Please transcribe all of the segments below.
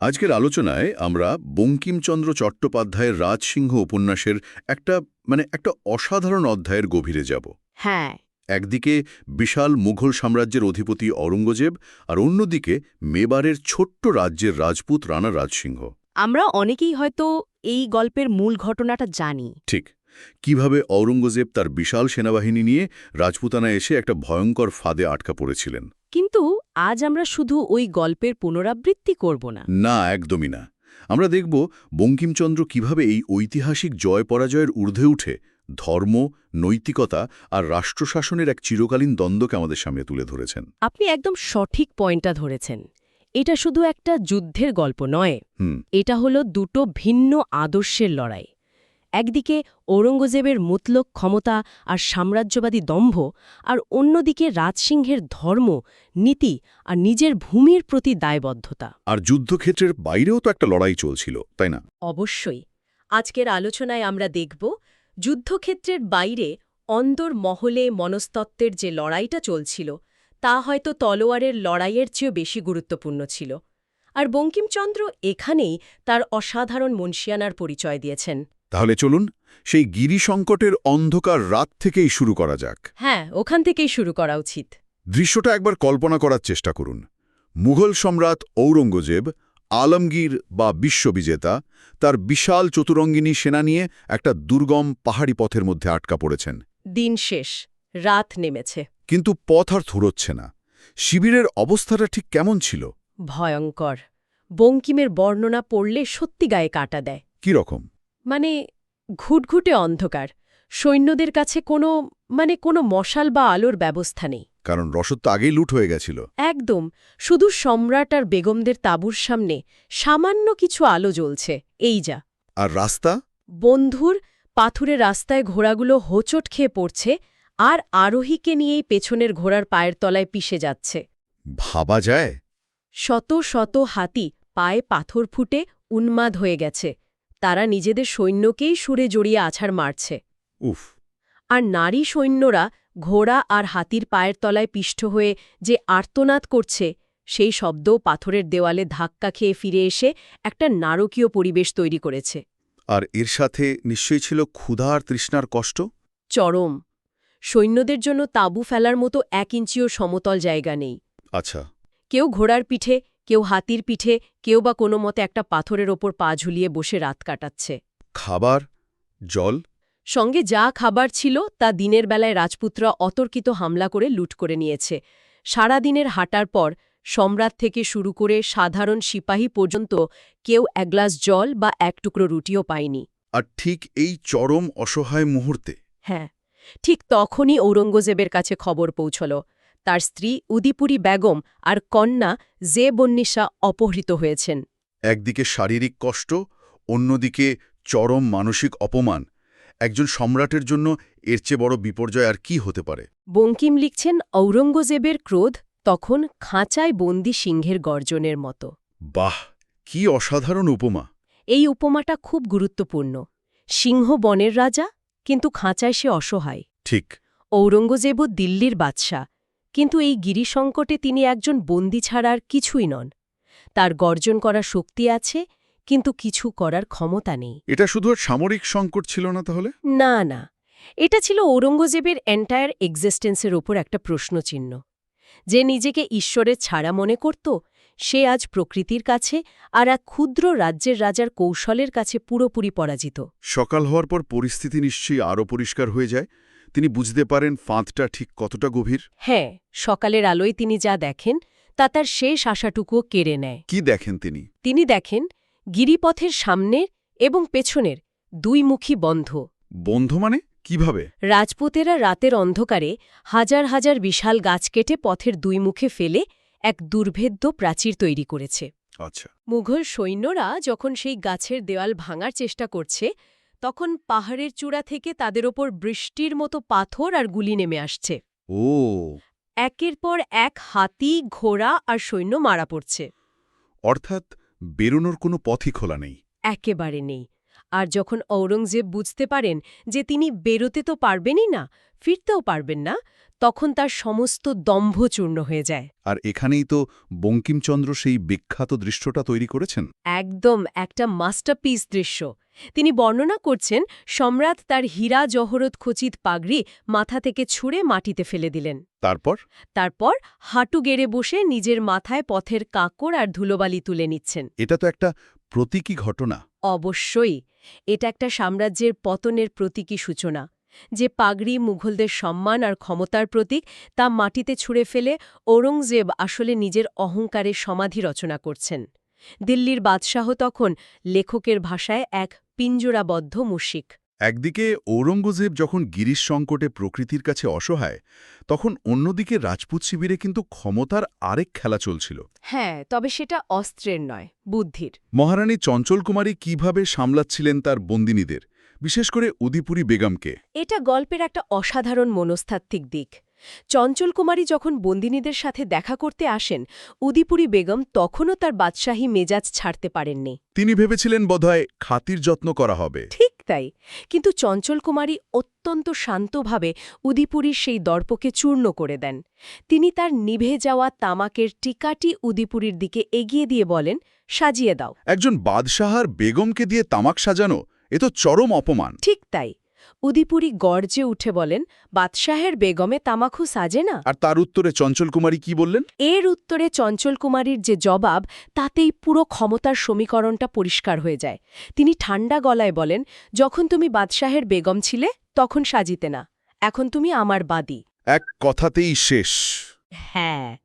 আজকের আলোচনায় আমরা বঙ্কিমচন্দ্র চট্টোপাধ্যায়ের রাজসিংহ উপন্যাসের একটা মানে একটা অসাধারণ অধ্যায়ের গভীরে যাব। হ্যাঁ। একদিকে বিশাল মুঘল সাম্রাজ্যের অধিপতি অরঙ্গজেব আর অন্যদিকে মেবারের ছোট্ট রাজ্যের রাজপুত রানা রাজসিংহ। আমরা অনেকেই হয়তো এই গল্পের মূল ঘটনাটা জানি। ঠিক। কীভাবে অরঙ্গজেব তার বিশাল সেনাবাহিনী নিয়ে রাজপুতানা এসে একটা ভয়ঙ্কর ফাঁদে আটকা পড়েছিলেন। কিন্তু আজ আমরা শুধু ওই গল্পের পুনরাবৃত্তি করব না। না একদমই না। আমরা দেখব বঙ্কিমচন্দ্র কীভাবে এই ঐতিহাসিক জয় পরাজয়ের ঊর্ধ্বে উঠে ধর্ম নৈতিকতা আর রাষ্ট্রশাসনের এক চিরকালীন দ্বন্দ্বকে আমাদের সামনে তুলে ধরেছেন। আপনি একদম সঠিক পয়েন্টটা ধরেছেন। এটা শুধু একটা যুদ্ধের গল্প নয়। এটা হলো দুটো ভিন্ন আদর্শের লড়াই। একদিকে ঔরঙ্গজেবের মুতলক ক্ষমতা আর সাম্রাজ্যবাদী দম্ভ আর অন্যদিকে রাজসিংহের ধর্ম নীতি আর নিজের ভূমির প্রতি দায়বদ্ধতা। আর যুদ্ধক্ষেত্রের বাইরেও তো একটা লড়াই চলছিল তাই না? অবশ্যই। আজকের আলোচনায় আমরা দেখব যুদ্ধক্ষেত্রের বাইরে অন্দর মহলে মনস্তত্ত্বের যে লড়াইটা চলছিল তা হয়তো তলোয়ারের লড়াইয়ের চেয়েও বেশি গুরুত্বপূর্ণ ছিল। আর বঙ্কিমচন্দ্র এখানেই তার অসাধারণ মনসিয়ানার পরিচয় দিয়েছেন। তাহলে চলুন সেই গিরি সংকটের অন্ধকার রাত থেকেই শুরু করা যাক। হ্যাঁ ওখান থেকেই শুরু করা উচিত। দৃশ্যটা একবার কল্পনা করার চেষ্টা করুন। মুঘল সম্রাট ঔরঙ্গজেব আলমগীর বা বিশ্ববিজেতা তার বিশাল চতুরঙ্গিনী সেনা নিয়ে একটা দুর্গম পাহাড়ি পথের মধ্যে আটকা পড়েছেন। দিন শেষ রাত নেমেছে। কিন্তু পথ আর থুরোচ্ছে না। শিবিরের অবস্থাটা ঠিক কেমন ছিল? ভয়ঙ্কর। বঙ্কিমের বর্ণনা পড়লে সত্যি গায়ে কাটা দেয়। কি রকম মানে ঘুটঘুটে অন্ধকার। সৈন্যদের কাছে কোনো মানে কোনো মশাল বা আলোর ব্যবস্থা নেই। কারণ রসদ তো আগেই লুট হয়ে গেছিল। একদম শুধু সম্রাট আর বেগমদের তাঁবুর সামনে সামান্য কিছু আলো জ্বলছে এই যা। আর রাস্তা? বন্ধুর পাথুরে রাস্তায় ঘোড়াগুলো হোঁচট খেয়ে পড়ছে আর আরোহীকে নিয়েই পেছনের ঘোড়ার পায়ের তলায় পিষে যাচ্ছে। ভাবা যায়। শত শত হাতি পায়ে পাথর ফুটে উন্মাদ হয়ে গেছে। তারা নিজেদের সৈন্যকেই সুরে জড়িয়ে আছাড় মারছে। উফ। আর নারী সৈন্যরা ঘোড়া আর হাতির পায়ের তলায় পিষ্ট হয়ে যে আর্তনাদ করছে সেই শব্দও পাথরের দেওয়ালে ধাক্কা খেয়ে ফিরে এসে একটা নারকীয় পরিবেশ তৈরি করেছে। আর এর সাথে নিশ্চয়ই ছিল ক্ষুধা আর তৃষ্ণার কষ্ট? চরম। সৈন্যদের জন্য তাঁবু ফেলার মতো এক ইঞ্চিও সমতল জায়গা নেই। আচ্ছা। কেউ ঘোড়ার পিঠে কেউ হাতির পিঠে কেউ বা কোনো মতে একটা পাথরের ওপর পা ঝুলিয়ে বসে রাত কাটাচ্ছে। খাবার? জল? সঙ্গে যা খাবার ছিল তা দিনের বেলায় রাজপুতরা অতর্কিত হামলা করে লুট করে নিয়েছে। সারা দিনের হাঁটার পর সম্রাট থেকে শুরু করে সাধারণ সিপাহী পর্যন্ত কেউ এক গ্লাস জল বা এক টুকরো রুটিও পায়নি। আর ঠিক এই চরম অসহায় মুহূর্তে? হ্যাঁ ঠিক তখনই ঔরঙ্গজেবের কাছে খবর পৌঁছল। তার স্ত্রী উদিপুরী বেগম আর কন্যা জে বন্নিশা অপহৃত হয়েছেন। একদিকে শারীরিক কষ্ট অন্যদিকে চরম মানসিক অপমান। একজন সম্রাটের জন্য এর চেয়ে বড় বিপর্যয় আর কি হতে পারে? বঙ্কিম লিখছেন ঔরঙ্গজেবের ক্রোধ তখন খাঁচায় বন্দি সিংহের গর্জনের মতো। বাহ কি অসাধারণ উপমা। এই উপমাটা খুব গুরুত্বপূর্ণ। সিংহ বনের রাজা কিন্তু খাঁচায় সে অসহায়। ঠিক। ঔরঙ্গজেবও দিল্লির বাদশাহ। কিন্তু এই গিরিসংকটে তিনি একজন বন্দি ছাড়ার কিছুই নন। তার গর্জন করার শক্তি আছে কিন্তু কিছু করার ক্ষমতা নেই। এটা শুধু সামরিক সংকট ছিল না তাহলে? না না। এটা ছিল ঔরঙ্গজেবের এন্টায়ার এক্সিস্টেন্সের ওপর একটা প্রশ্নচিহ্ন। যে নিজেকে ঈশ্বরের ছাড়া মনে করত সে আজ প্রকৃতির কাছে আর এক ক্ষুদ্র রাজ্যের রাজার কৌশলের কাছে পুরোপুরি পরাজিত। সকাল হওয়ার পর পরিস্থিতি নিশ্চয়ই আরও পরিষ্কার হয়ে যায়। তিনি বুঝতে পারেন ফাঁদটা ঠিক কতটা গভীর? হ্যাঁ সকালের আলোয় তিনি যা দেখেন তা তার শেষ আশাটুকুও কেড়ে নেয়। কি দেখেন তিনি? তিনি দেখেন গিরিপথের সামনের এবং পেছনের দুই মুখী বন্ধ। বন্ধ মানে? কীভাবে? রাজপুতেরা রাতের অন্ধকারে হাজার হাজার বিশাল গাছ কেটে পথের দুই মুখে ফেলে এক দুর্ভেদ্য প্রাচীর তৈরি করেছে। আচ্ছা। মুঘল সৈন্যরা যখন সেই গাছের দেওয়াল ভাঙার চেষ্টা করছে তখন পাহাড়ের চূড়া থেকে তাদের ওপর বৃষ্টির মতো পাথর আর গুলি নেমে আসছে। ও। একের পর এক হাতি ঘোড়া আর সৈন্য মারা পড়ছে। অর্থাৎ বেরোনোর কোনো পথই খোলা নেই। একেবারে নেই। আর যখন ঔরঙ্গজেব বুঝতে পারেন যে তিনি বেরোতে তো পারবেনই না ফিরতেও পারবেন না তখন তার সমস্ত দম্ভ চূর্ণ হয়ে যায়। আর এখানেই তো বঙ্কিমচন্দ্র সেই বিখ্যাত দৃশ্যটা তৈরি করেছেন? একদম একটা মাস্টারপিস দৃশ্য। তিনি বর্ণনা করছেন সম্রাট তার হীরা জহরত খচিত পাগড়ি মাথা থেকে ছুঁড়ে মাটিতে ফেলে দিলেন। তারপর? তারপর হাঁটু গেড়ে বসে নিজের মাথায় পথের কাঁকড় আর ধুলোবালি তুলে নিচ্ছেন। এটা তো একটা প্রতীকী ঘটনা। অবশ্যই এটা একটা সাম্রাজ্যের পতনের প্রতীকী সূচনা যে পাগড়ি মুঘলদের সম্মান আর ক্ষমতার প্রতীক তা মাটিতে ছুঁড়ে ফেলে ঔরঙ্গজেব আসলে নিজের অহংকারের সমাধি রচনা করছেন। দিল্লির বাদশাহ তখন লেখকের ভাষায় এক পিঞ্জরাবদ্ধ মুশিক। একদিকে ঔরঙ্গজেব যখন গিরিশ সংকটে প্রকৃতির কাছে অসহায় তখন অন্যদিকে রাজপুত শিবিরে কিন্তু ক্ষমতার আরেক খেলা চলছিল। হ্যাঁ তবে সেটা অস্ত্রের নয় বুদ্ধির। মহারানী চঞ্চল কুমারী কীভাবে সামলাচ্ছিলেন তার বন্দিনীদের বিশেষ করে উদিপুরী বেগমকে? এটা গল্পের একটা অসাধারণ মনস্তাত্ত্বিক দিক। চঞ্চল কুমারী যখন বন্দিনীদের সাথে দেখা করতে আসেন উদিপুরী বেগম তখনও তার বাদশাহী মেজাজ ছাড়তে পারেননি। তিনি ভেবেছিলেন বোধহয় খাতির যত্ন করা হবে। ঠিক তাই। কিন্তু চঞ্চল কুমারী অত্যন্ত শান্তভাবে উদিপুরীর সেই দর্পকে চূর্ণ করে দেন। তিনি তার নিভে যাওয়া তামাকের টিকাটি উদিপুরীর দিকে এগিয়ে দিয়ে বলেন সাজিয়ে দাও। একজন বাদশাহার বেগমকে দিয়ে তামাক সাজানো এ তো চরম অপমান। ঠিক তাই। উদিপুরী গর্জে উঠে বলেন বাদশাহের বেগমে তামাখু সাজে না? আর তার উত্তরে চঞ্চল কুমারী কি বললেন? এর উত্তরে চঞ্চল কুমারীর যে জবাব তাতেই পুরো ক্ষমতার সমীকরণটা পরিষ্কার হয়ে যায়। তিনি ঠান্ডা গলায় বলেন যখন তুমি বাদশাহের বেগম ছিলে তখন সাজিতে না। এখন তুমি আমার বাদী। এক কথাতেই শেষ। হ্যাঁ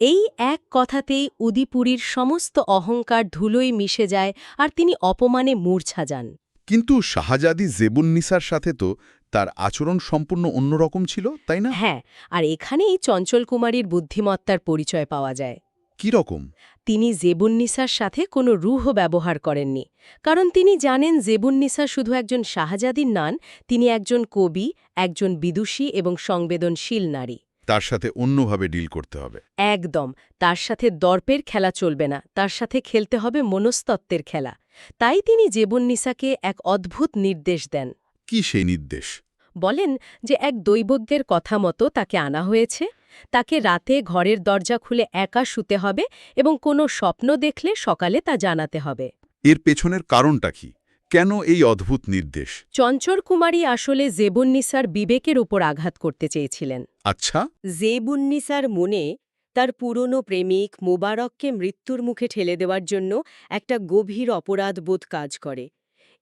এই এক কথাতেই উদিপুরীর সমস্ত অহংকার ধুলোয় মিশে যায় আর তিনি অপমানে মূর্ছা যান। কিন্তু শাহজাদি জেবুন্নিসার সাথে তো তার আচরণ সম্পূর্ণ অন্যরকম ছিল তাই না? হ্যাঁ আর এখানেই চঞ্চল কুমারীর বুদ্ধিমত্তার পরিচয় পাওয়া যায়। কি রকম? তিনি জেবুন্নিসার সাথে কোনো রূহ ব্যবহার করেননি কারণ তিনি জানেন জেবুন্নিসা শুধু একজন শাহজাদির নান তিনি একজন কবি একজন বিদুষী এবং সংবেদনশীল নারী। তার সাথে অন্যভাবে ডিল করতে হবে। একদম তার সাথে দর্পের খেলা চলবে না তার সাথে খেলতে হবে মনস্তত্ত্বের খেলা। তাই তিনি জেবুন্নিসাকে এক অদ্ভুত নির্দেশ দেন। কি সেই নির্দেশ? বলেন যে এক দৈবজ্ঞের কথা মতো তাকে আনা হয়েছে তাকে রাতে ঘরের দরজা খুলে একা শুতে হবে এবং কোনো স্বপ্ন দেখলে সকালে তা জানাতে হবে। এর পেছনের কারণটা কি? কেন এই অদ্ভুত নির্দেশ? চঞ্চল কুমারী আসলে জেবুন্নিসার বিবেকের উপর আঘাত করতে চেয়েছিলেন। আচ্ছা। জেবুন্নিসার মনে তার পুরনো প্রেমিক মোবারককে মৃত্যুর মুখে ঠেলে দেওয়ার জন্য একটা গভীর অপরাধবোধ কাজ করে।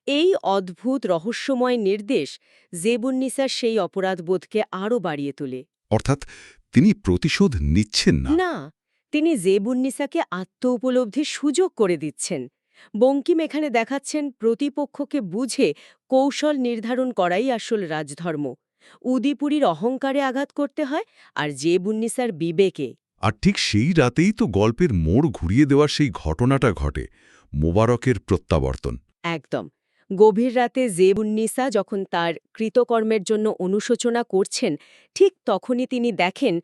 এই অদ্ভুত রহস্যময় নির্দেশ জেবুন্নিসার সেই অপরাধবোধকে আরও বাড়িয়ে তোলে। অর্থাৎ তিনি প্রতিশোধ নিচ্ছেন না। না তিনি জেবুন্নিসাকে আত্ম উপলব্ধির সুযোগ করে দিচ্ছেন। বঙ্কিম এখানে দেখাচ্ছেন প্রতিপক্ষকে বুঝে কৌশল নির্ধারণ করাই আসল রাজধর্ম। উদিপুরীর অহংকারে আঘাত করতে হয় আর জেবুন্নিসার বিবেকে। আর ঠিক সেই রাতেই তো গল্পের মোড় ঘুরিয়ে দেওয়ার সেই ঘটনাটা ঘটে মোবারকের প্রত্যাবর্তন। একদম। গভীর রাতে জেবুন্নিসা যখন তার কৃতকর্মের জন্য অনুশোচনা করছেন ঠিক তখনই তিনি দেখেন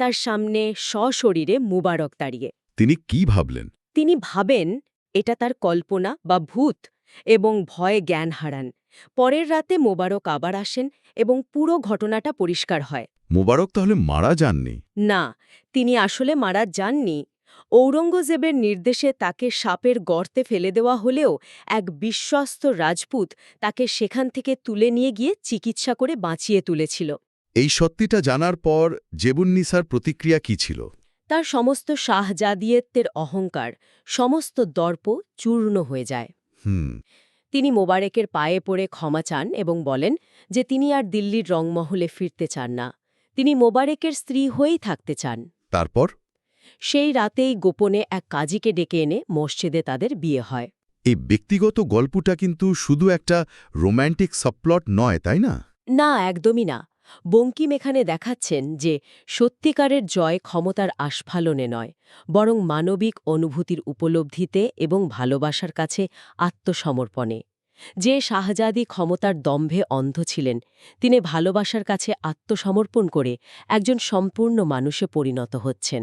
তার সামনে সশরীরে মুবারক দাঁড়িয়ে। তিনি কি ভাবলেন? তিনি ভাবেন এটা তার কল্পনা বা ভূত এবং ভয়ে জ্ঞান হারান। পরের রাতে মোবারক আবার আসেন এবং পুরো ঘটনাটা পরিষ্কার হয়। মোবারক তাহলে মারা যাননি? না তিনি আসলে মারা যাননি। ঔরঙ্গজেবের নির্দেশে তাকে সাপের গর্তে ফেলে দেওয়া হলেও এক বিশ্বস্ত রাজপুত তাকে সেখান থেকে তুলে নিয়ে গিয়ে চিকিৎসা করে বাঁচিয়ে তুলেছিল। এই সত্যিটা জানার পর জেবুন্নিসার প্রতিক্রিয়া কি ছিল? তার সমস্ত শাহজাদিয়েত্বের অহংকার সমস্ত দর্প চূর্ণ হয়ে যায়। হুম। তিনি মোবারেকের পায়ে পড়ে ক্ষমা চান এবং বলেন যে তিনি আর দিল্লির রংমহলে ফিরতে চান না। তিনি মোবারেকের স্ত্রী হয়েই থাকতে চান। তারপর? সেই রাতেই গোপনে এক কাজীকে ডেকে এনে মসজিদে তাদের বিয়ে হয়। এই ব্যক্তিগত গল্পটা কিন্তু শুধু একটা রোম্যান্টিক সপ্লট নয় তাই না? না একদমই না। বঙ্কিম এখানে দেখাচ্ছেন যে সত্যিকারের জয় ক্ষমতার আস্ফালনে নয় বরং মানবিক অনুভূতির উপলব্ধিতে এবং ভালোবাসার কাছে আত্মসমর্পণে। যে শাহজাদি ক্ষমতার দম্ভে অন্ধ ছিলেন তিনি ভালোবাসার কাছে আত্মসমর্পণ করে একজন সম্পূর্ণ মানুষে পরিণত হচ্ছেন।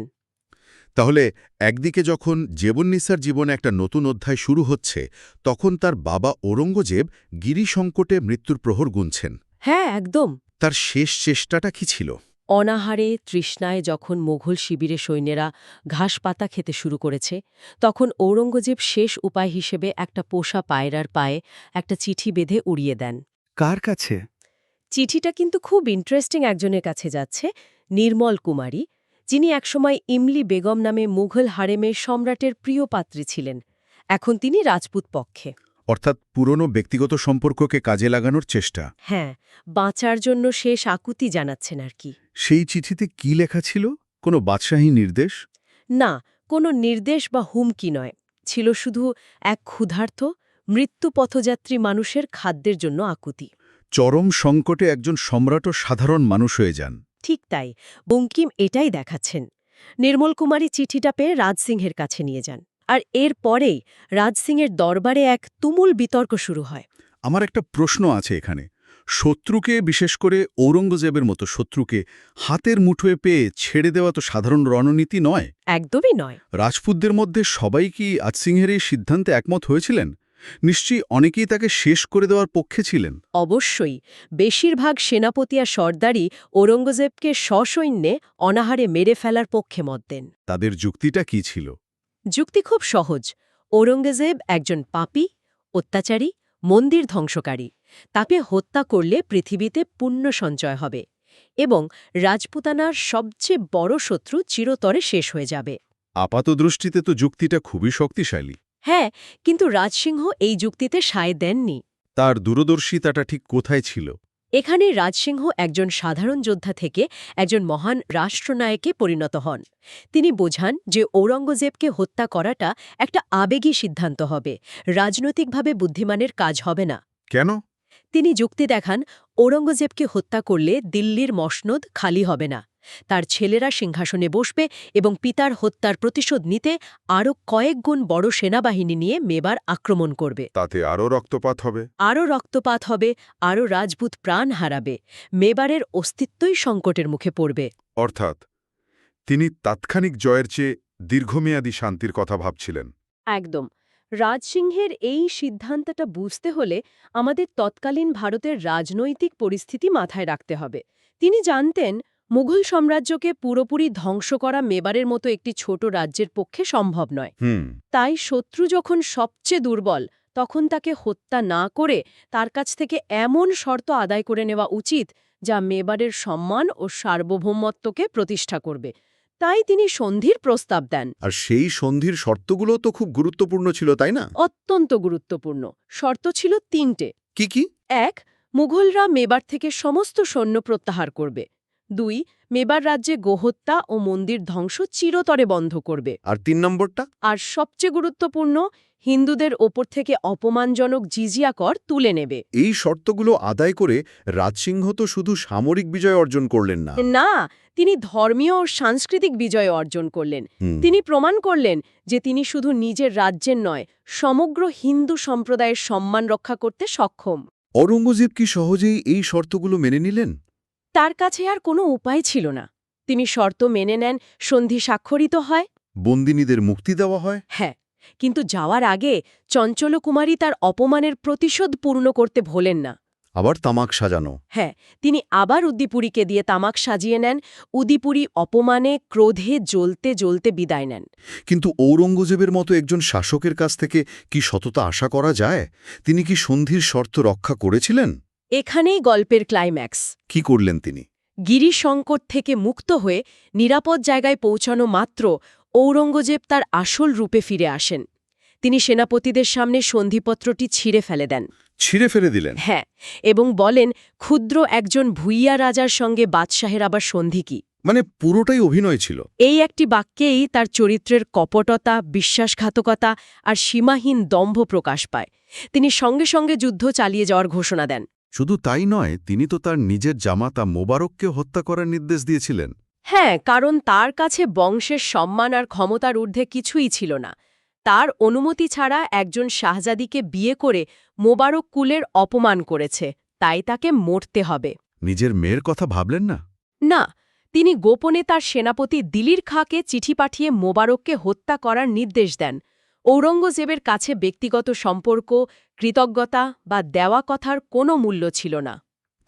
তাহলে একদিকে যখন জেবন্নিসার জীবনে একটা নতুন অধ্যায় শুরু হচ্ছে তখন তার বাবা ঔরঙ্গজেব গিরি সংকটে মৃত্যুর প্রহর গুনছেন। হ্যাঁ একদম। তার শেষ চেষ্টাটা কি ছিল? অনাহারে তৃষ্ণায় যখন মোঘল শিবিরে সৈন্যেরা ঘাস পাতা খেতে শুরু করেছে তখন ঔরঙ্গজেব শেষ উপায় হিসেবে একটা পোষা পায়রার পায়ে একটা চিঠি বেঁধে উড়িয়ে দেন। কার কাছে? চিঠিটা কিন্তু খুব ইন্টারেস্টিং একজনের কাছে যাচ্ছে নির্মল কুমারী যিনি একসময় ইমলি বেগম নামে মুঘল হারেমের সম্রাটের প্রিয় পাত্রী ছিলেন। এখন তিনি রাজপুত পক্ষে। অর্থাৎ পুরনো ব্যক্তিগত সম্পর্ককে কাজে লাগানোর চেষ্টা। হ্যাঁ বাঁচার জন্য শেষ আকুতি জানাচ্ছেন আর কি। সেই চিঠিতে কি লেখা ছিল? কোনো বাদশাহী নির্দেশ? না কোনো নির্দেশ বা হুমকি নয়। ছিল শুধু এক ক্ষুধার্ত মৃত্যু পথযাত্রী মানুষের খাদ্যের জন্য আকুতি। চরম সংকটে একজন সম্রাটও সাধারণ মানুষ হয়ে যান। ঠিক তাই বঙ্কিম এটাই দেখাচ্ছেন। নির্মল কুমারী চিঠিটা পেয়ে রাজসিংহের কাছে নিয়ে যান। আর এর পরেই রাজসিংহের দরবারে এক তুমুল বিতর্ক শুরু হয়। আমার একটা প্রশ্ন আছে এখানে। শত্রুকে বিশেষ করে ঔরঙ্গজেবের মতো শত্রুকে হাতের মুঠোয় পেয়ে ছেড়ে দেওয়া তো সাধারণ রণনীতি নয়। একদমই নয়। রাজপুতদের মধ্যে সবাই কি আজসিংহের এই সিদ্ধান্তে একমত হয়েছিলেন? নিশ্চয়ই অনেকেই তাকে শেষ করে দেওয়ার পক্ষে ছিলেন। অবশ্যই। বেশিরভাগ সেনাপতি আর সর্দারই ঔরঙ্গজেবকে সসৈন্যে অনাহারে মেরে ফেলার পক্ষে মত দেন। তাদের যুক্তিটা কি ছিল? যুক্তি খুব সহজ। ঔরঙ্গজেব একজন পাপী অত্যাচারী মন্দির ধ্বংসকারী। তাকে হত্যা করলে পৃথিবীতে পুণ্য সঞ্চয় হবে এবং রাজপুতানার সবচেয়ে বড় শত্রু চিরতরে শেষ হয়ে যাবে। আপাতদৃষ্টিতে তো যুক্তিটা খুবই শক্তিশালী। হ্যাঁ কিন্তু রাজসিংহ এই যুক্তিতে সায় দেননি। তার দূরদর্শিতাটা ঠিক কোথায় ছিল? এখানে রাজসিংহ একজন সাধারণ যোদ্ধা থেকে একজন মহান রাষ্ট্রনায়কে পরিণত হন। তিনি বোঝান যে ঔরঙ্গজেবকে হত্যা করাটা একটা আবেগী সিদ্ধান্ত হবে। রাজনৈতিকভাবে বুদ্ধিমানের কাজ হবে না। কেন? তিনি যুক্তি দেখান ঔরঙ্গজেবকে হত্যা করলে দিল্লির মসনদ খালি হবে না। তার ছেলেরা সিংহাসনে বসবে এবং পিতার হত্যার প্রতিশোধ নিতে আরও কয়েক গুণ বড় সেনাবাহিনী নিয়ে মেবার আক্রমণ করবে। তাতে আরও রক্তপাত হবে। আরও রক্তপাত হবে আরও রাজপুত প্রাণ হারাবে। মেবারের অস্তিত্বই সংকটের মুখে পড়বে। অর্থাৎ তিনি তাৎক্ষণিক জয়ের চেয়ে দীর্ঘমেয়াদী শান্তির কথা ভাবছিলেন। একদম। রাজসিংহের এই সিদ্ধান্তটা বুঝতে হলে আমাদের তৎকালীন ভারতের রাজনৈতিক পরিস্থিতি মাথায় রাখতে হবে। তিনি জানতেন মুঘল সাম্রাজ্যকে পুরোপুরি ধ্বংস করা মেবারের মতো একটি ছোট রাজ্যের পক্ষে সম্ভব নয়। তাই শত্রু যখন সবচেয়ে দুর্বল তখন তাকে হত্যা না করে তার কাছ থেকে এমন শর্ত আদায় করে নেওয়া উচিত যা মেবারের সম্মান ও সার্বভৌমত্বকে প্রতিষ্ঠা করবে। তাই তিনি সন্ধির প্রস্তাব দেন। আর সেই সন্ধির শর্তগুলো তো খুব গুরুত্বপূর্ণ ছিল তাই না? অত্যন্ত গুরুত্বপূর্ণ। শর্ত ছিল তিনটে। কি কি? এক মুঘলরা মেবার থেকে সমস্ত সৈন্য প্রত্যাহার করবে। দুই মেবার রাজ্যে গোহত্যা ও মন্দির ধ্বংস চিরতরে বন্ধ করবে। আর তিন নম্বরটা? আর সবচেয়ে গুরুত্বপূর্ণ হিন্দুদের ওপর থেকে অপমানজনক জিজিয়া কর তুলে নেবে। এই শর্তগুলো আদায় করে রাজসিংহ তো শুধু সামরিক বিজয় অর্জন করলেন না। না তিনি ধর্মীয় ও সাংস্কৃতিক বিজয় অর্জন করলেন। তিনি প্রমাণ করলেন যে তিনি শুধু নিজের রাজ্যের নয় সমগ্র হিন্দু সম্প্রদায়ের সম্মান রক্ষা করতে সক্ষম। ঔরঙ্গজেব কি সহজেই এই শর্তগুলো মেনে নিলেন? তার কাছে আর কোনো উপায় ছিল না। তিনি শর্ত মেনে নেন সন্ধি স্বাক্ষরিত হয়। বন্দিনীদের মুক্তি দেওয়া হয়? হ্যাঁ কিন্তু যাওয়ার আগে চঞ্চলকুমারী তার অপমানের প্রতিশোধ পূর্ণ করতে ভোলেন না। আবার তামাক সাজানো? হ্যাঁ তিনি আবার উদ্দীপুরীকে দিয়ে তামাক সাজিয়ে নেন উদিপুরী অপমানে ক্রোধে জ্বলতে জ্বলতে বিদায় নেন। কিন্তু ঔরঙ্গজেবের মতো একজন শাসকের কাছ থেকে কি সততা আশা করা যায়? তিনি কি সন্ধির শর্ত রক্ষা করেছিলেন? এখানেই গল্পের ক্লাইম্যাক্স কি করলেন তিনি? গিরি সংকট থেকে মুক্ত হয়ে নিরাপদ জায়গায় পৌঁছানো মাত্র ঔরঙ্গজেব তার আসল রূপে ফিরে আসেন। তিনি সেনাপতিদের সামনে সন্ধিপত্রটি ছিঁড়ে ফেলে দেন। ছিঁড়ে ফেলে দিলেন? হ্যাঁ এবং বলেন ক্ষুদ্র একজন ভুইয়া রাজার সঙ্গে বাদশাহের আবার সন্ধি কি? মানে পুরোটাই অভিনয় ছিল? এই একটি বাক্যেই তার চরিত্রের কপটতা বিশ্বাসঘাতকতা আর সীমাহীন দম্ভ প্রকাশ পায়। তিনি সঙ্গে সঙ্গে যুদ্ধ চালিয়ে যাওয়ার ঘোষণা দেন। শুধু তাই নয় তিনি তো তার নিজের জামাতা মোবারককে হত্যা করার নির্দেশ দিয়েছিলেন। হ্যাঁ কারণ তার কাছে বংশের সম্মান আর ক্ষমতার ঊর্ধ্বে কিছুই ছিল না। তার অনুমতি ছাড়া একজন শাহজাদিকে বিয়ে করে মোবারক কুলের অপমান করেছে। তাই তাকে মরতে হবে। নিজের মেয়ের কথা ভাবলেন না? না তিনি গোপনে তার সেনাপতি দিলির খাঁকে চিঠি পাঠিয়ে মোবারককে হত্যা করার নির্দেশ দেন। ঔরঙ্গজেবের কাছে ব্যক্তিগত সম্পর্ক কৃতজ্ঞতা বা দেওয়া কথার কোনো মূল্য ছিল না।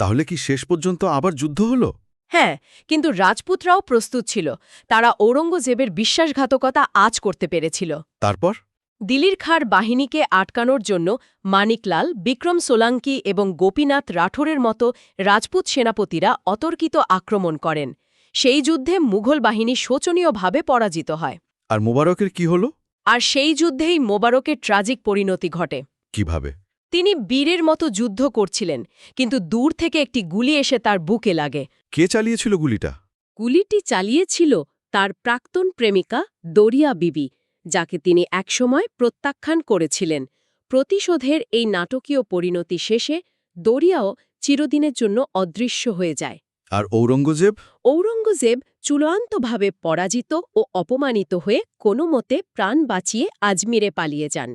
তাহলে কি শেষ পর্যন্ত আবার যুদ্ধ হলো? হ্যাঁ কিন্তু রাজপুতরাও প্রস্তুত ছিল। তারা ঔরঙ্গজেবের বিশ্বাসঘাতকতা আজ করতে পেরেছিল। তারপর? দিলির খাঁর বাহিনীকে আটকানোর জন্য মানিকলাল বিক্রম সোলাঙ্কি এবং গোপীনাথ রাঠোরের মতো রাজপুত সেনাপতিরা অতর্কিত আক্রমণ করেন। সেই যুদ্ধে মুঘল বাহিনী শোচনীয়ভাবে পরাজিত হয়। আর মোবারকের কি হলো? আর সেই যুদ্ধেই মোবারকের ট্রাজিক পরিণতি ঘটে। কীভাবে? তিনি বীরের মতো যুদ্ধ করছিলেন কিন্তু দূর থেকে একটি গুলি এসে তার বুকে লাগে। কে চালিয়েছিল গুলিটা? গুলিটি চালিয়েছিল তার প্রাক্তন প্রেমিকা দরিয়া বিবি যাকে তিনি একসময় প্রত্যাখ্যান করেছিলেন। প্রতিশোধের এই নাটকীয় পরিণতি শেষে দরিয়াও চিরদিনের জন্য অদৃশ্য হয়ে যায়। আর ঔরঙ্গজেব? ঔরঙ্গজেব চূড়ান্তভাবে পরাজিত ও অপমানিত হয়ে কোনো মতে প্রাণ বাঁচিয়ে আজমিরে পালিয়ে যান।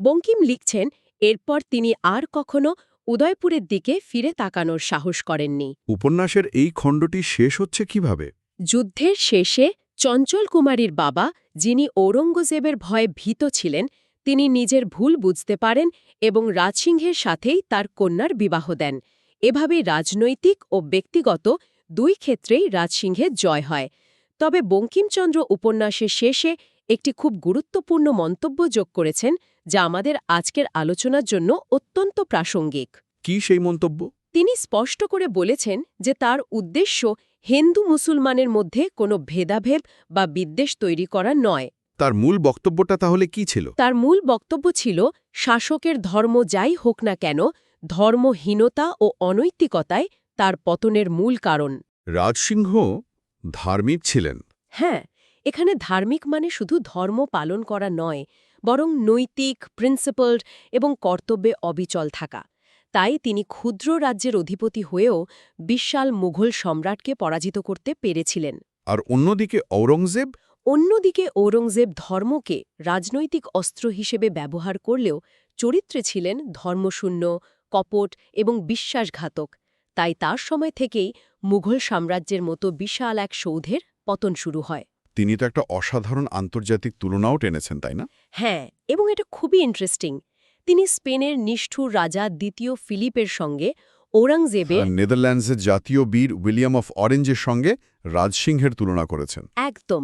বঙ্কিম লিখছেন এরপর তিনি আর কখনো উদয়পুরের দিকে ফিরে তাকানোর সাহস করেননি। উপন্যাসের এই খণ্ডটি শেষ হচ্ছে কীভাবে? যুদ্ধের শেষে চঞ্চল কুমারীর বাবা যিনি ঔরঙ্গজেবের ভয়ে ভীত ছিলেন তিনি নিজের ভুল বুঝতে পারেন এবং রাজসিংহের সাথেই তার কন্যার বিবাহ দেন। এভাবে রাজনৈতিক ও ব্যক্তিগত দুই ক্ষেত্রেই রাজসিংহের জয় হয়। তবে বঙ্কিমচন্দ্র উপন্যাসের শেষে একটি খুব গুরুত্বপূর্ণ মন্তব্য যোগ করেছেন যা আমাদের আজকের আলোচনার জন্য অত্যন্ত প্রাসঙ্গিক। কি সেই মন্তব্য? তিনি স্পষ্ট করে বলেছেন যে তার উদ্দেশ্য হিন্দু মুসলমানের মধ্যে কোনো ভেদাভেদ বা বিদ্বেষ তৈরি করা নয়। তার মূল বক্তব্যটা তাহলে কি ছিল? তার মূল বক্তব্য ছিল শাসকের ধর্ম যাই হোক না কেন ধর্মহীনতা ও অনৈতিকতায় তার পতনের মূল কারণ। রাজসিংহ ধার্মিক ছিলেন। হ্যাঁ এখানে ধার্মিক মানে শুধু ধর্ম পালন করা নয় বরং নৈতিক প্রিন্সিপালড এবং কর্তব্যে অবিচল থাকা। তাই তিনি ক্ষুদ্র রাজ্যের অধিপতি হয়েও বিশাল মুঘল সম্রাটকে পরাজিত করতে পেরেছিলেন। আর অন্যদিকে ঔরঙ্গজেব? অন্যদিকে ঔরঙ্গজেব ধর্মকে রাজনৈতিক অস্ত্র হিসেবে ব্যবহার করলেও চরিত্রে ছিলেন ধর্মশূন্য কপট এবং বিশ্বাসঘাতক তাই তার সময় থেকেই মুঘল সাম্রাজ্যের মতো বিশাল এক সৌধের পতন শুরু হয়। তিনি তো একটা অসাধারণ আন্তর্জাতিক তুলনাও টেনেছেন তাই না? হ্যাঁ এবং এটা খুবই ইন্টারেস্টিং তিনি স্পেনের নিষ্ঠুর রাজা দ্বিতীয় ফিলিপের সঙ্গে ঔরঙ্গজেবের নেদারল্যান্ডসের জাতীয় বীর উইলিয়াম অফ অরেঞ্জের সঙ্গে রাজসিংহের তুলনা করেছেন। একদম।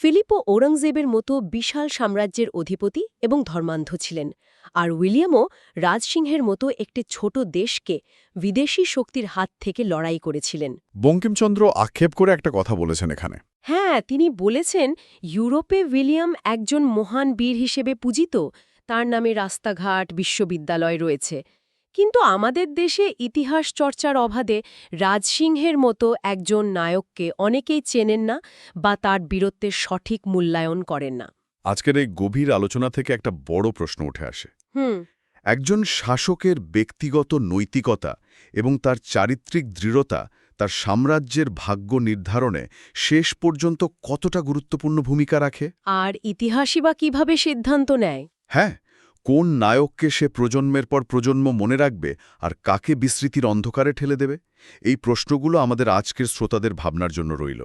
ফিলিপও ঔরঙ্গজেবের মতো বিশাল সাম্রাজ্যের অধিপতি এবং ধর্মান্ধ ছিলেন আর উইলিয়ামও রাজসিংহের মতো একটি ছোট দেশকে বিদেশি শক্তির হাত থেকে লড়াই করেছিলেন। বঙ্কিমচন্দ্র আক্ষেপ করে একটা কথা বলেছেন এখানে। হ্যাঁ তিনি বলেছেন ইউরোপে উইলিয়াম একজন মহান বীর হিসেবে পূজিত। তার নামে রাস্তাঘাট বিশ্ববিদ্যালয় রয়েছে। কিন্তু আমাদের দেশে ইতিহাস চর্চার অবাধে রাজসিংহের মতো একজন নায়ককে অনেকেই চেনেন না বা তার বীরত্বের সঠিক মূল্যায়ন করেন না। আজকের এই গভীর আলোচনা থেকে একটা বড় প্রশ্ন উঠে আসে। হুম। একজন শাসকের ব্যক্তিগত নৈতিকতা এবং তার চারিত্রিক দৃঢ়তা তার সাম্রাজ্যের ভাগ্য নির্ধারণে শেষ পর্যন্ত কতটা গুরুত্বপূর্ণ ভূমিকা রাখে? আর ইতিহাসই বা কীভাবে সিদ্ধান্ত নেয়? হ্যাঁ কোন নায়ককে সে প্রজন্মের পর প্রজন্ম মনে রাখবে আর কাকে বিস্মৃতির অন্ধকারে ঠেলে দেবে? এই প্রশ্নগুলো আমাদের আজকের শ্রোতাদের ভাবনার জন্য রইল।